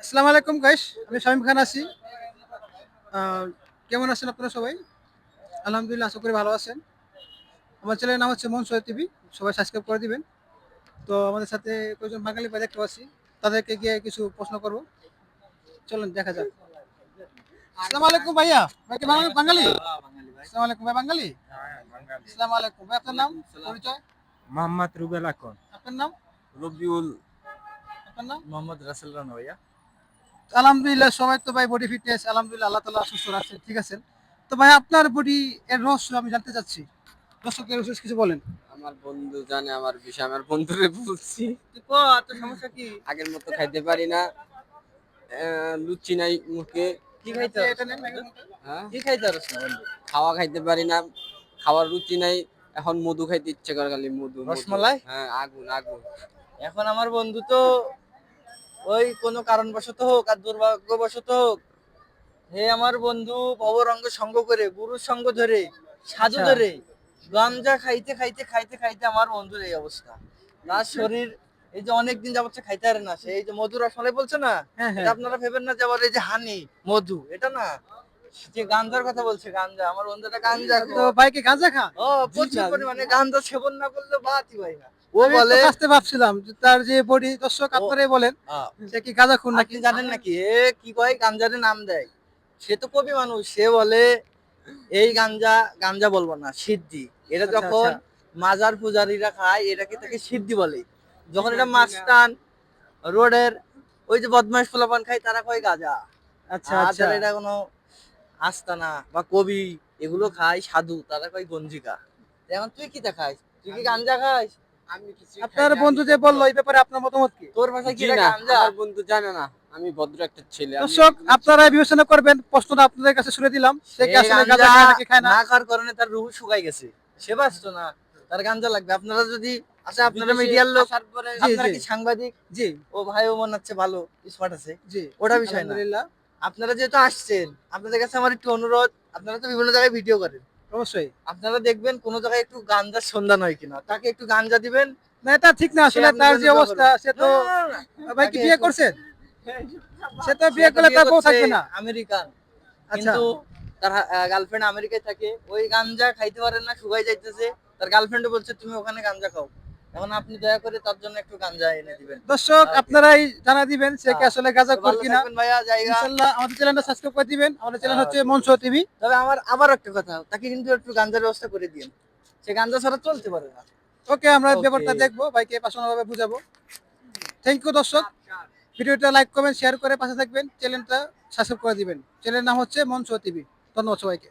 আসসালামু আলাইকুম গাইস আমি শামিম খান আছি। কেমন আছেন আপনারা সবাই? আলহামদুলিল্লাহ আশা করি ভালো আছেন। আমার চ্যানেলের নাম হচ্ছে মন সোহেব টিভি সবাই সাবস্ক্রাইব করে দিবেন। তো আমাদের সাথে কয়েকজন বাঙালি ভাই দেখতে পাচ্ছি তাদেরকে গিয়ে কিছু প্রশ্ন করব। চলুন দেখা যাক। আসসালামু আলাইকুম ভাইয়া ভাই কি বাঙালি? বাঙালি? আসসালামু আলাইকুম ভাই বাঙালি? আসসালামু আলাইকুম ভাই আপনার নাম? পরিচয়? মোহাম্মদ রুবেল আকন। আপনার নাম? রবিউল আপনার নাম? মোহাম্মদ রাসেল রানা ভাইয়া। আলহামদুলিল্লাহ সবাই তো ভাই বডি ফিটনেস আলহামদুলিল্লাহ আল্লাহ তালা সুস্থ রাখছেন ঠিক আছে। তো ভাই আপনার বডি এর রহস্য আমি জানতে চাচ্ছি। দর্শকের রহস্য কিছু বলেন। আমার বন্ধু জানে আমার বিষয় আমার বন্ধুরে বলছি। তো সমস্যা কি? আগের মতো খাইতে পারি না। লুচি নাই মুখে। কি খাইতে হ্যাঁ? কি খাইতে পারছ না বন্ধু খাওয়া খাইতে পারি না। খাওয়ার রুচি নাই। এখন মধু খাইতে ইচ্ছে করে খালি মধু। রসমালাই? হ্যাঁ আগুন আগুন। এখন আমার বন্ধু তো ওই কোনো কারণবশত হোক আর দুর্ভাগ্যবশত হোক হে আমার বন্ধু ভবরঙ্গ সঙ্গ করে গুরুর সঙ্গ ধরে সাধু আচ্ছা। ধরে গাঞ্জা খাইতে খাইতে খাইতে খাইতে আমার বন্ধুর এই অবস্থা। তার শরীর এই যে অনেকদিন যাবত খাইতে পারে না সে এই যে মধু রসমালাই বলছে না হ্যাঁ হ্যাঁ। আপনারা ভেবেন না যে আবার এই যে হানি মধু এটা না। যে গাঞ্জার কথা বলছে গাঞ্জা আমার বন্ধুটা গাঞ্জা তো ভাই কি গাঁজা খা। ও প্রচুর পরিমাণে গাঞ্জা সেবন না করলে বাতি ভাই না। ও বলে ভাবছিলাম তার যে বডি দর্শক আপনারাই বলেন সে কি গাঁজা খুন নাকি? জানেন নাকি? এ কি কয়? গাঞ্জারে নাম দেয়। সে তো কবি মানুষ সে বলে এই গাঞ্জা গাঞ্জা বলব না সিদ্ধি। এটা আচ্ছা, যখন আচ্ছা। মাজার পূজারীরা খায় এটাকে তাকে সিদ্ধি বলে। যখন এটা মাস্তান রোডের ওই যে বদমাইশ ফলাপান খায় তারা কয় গাজা। আচ্ছা আচ্ছা। এটা কোনো আস্তানা বা কবি এগুলো খায় সাধু তারা কয় গঞ্জিকা। এখন তুই কি খাস তুই কি গাঞ্জা খাস? কিছু আপনার বন্ধু যে বলল এই ব্যাপারে আপনার মতামত কি? তোর ভাষায় কি না আমার বন্ধু জানে না আমি ভদ্র একটা ছেলে দর্শক আপনারা বিবেচনা করবেন প্রশ্নটা আপনাদের কাছে শুনে দিলাম। সে কি আসলে গাঁজা খায় নাকি খায় না? না খাওয়ার কারণে তার রুহ শুকাই গেছে। সে বাঁচতো না তার গাঞ্জা লাগবে। আপনারা যদি আচ্ছা আপনারা মিডিয়ার লোক আপনারা কি সাংবাদিক? জি। ও ভাই ও মনে হচ্ছে ভালো স্মার্ট আছে জি। ওটা বিষয় না। আপনারা যেহেতু আসছেন আপনাদের কাছে আমার একটু অনুরোধ আপনারা তো বিভিন্ন জায়গায় ভিডিও করেন। অবশ্যই। আপনারা দেখবেন কোন জায়গায় একটু গাঞ্জার সন্ধান হয় কিনা। তাকে একটু গাঞ্জা দিবেন? না এটা ঠিক না আসলে তার যে অবস্থা সে তো। ভাই কি বিয়ে করছে? করছেন সে তো বিয়ে করলে তার বউ থাকবে না। আমেরিকান। আচ্ছা। কিন্তু তার গার্লফ্রেন্ড আমেরিকায় থাকে। ওই গাঞ্জা খাইতে পারে না শুকাই যাইতেছে। তার গার্লফ্রেন্ড বলছে তুমি ওখানে গাঞ্জা খাও। এখন আপনি দয়া করে তার জন্য একটু গাঞ্জা এনে দিবেন। দর্শক আপনারাই জানা দিবেন সে কি হ্যাঁ। আসলে গাঁজা তো কিনা। ইনশাআল্লাহ আমাদের চ্যানেলটা সাবস্ক্রাইব করে দিবেন। আমাদের চ্যানেল হ্যাঁ, হচ্ছে মনসো টিভি। তবে আমার আবার একটা কথা তাকে কিন্তু একটু গাঞ্জার ব্যবস্থা করে দিন সে গাঞ্জা ছাড়া চলতে পারে না। ওকে আমরা ব্যাপারটা দেখব ভাইকে পার্সোনালভাবে বুঝাবো। থ্যাংক ইউ দর্শক। ভিডিওটা লাইক কমেন্ট শেয়ার করে পাশে থাকবেন। চ্যানেলটা সাবস্ক্রাইব করে দিবেন। চ্যানেলের নাম হচ্ছে মনসো টিভি। ধন্যবাদ সবাইকে।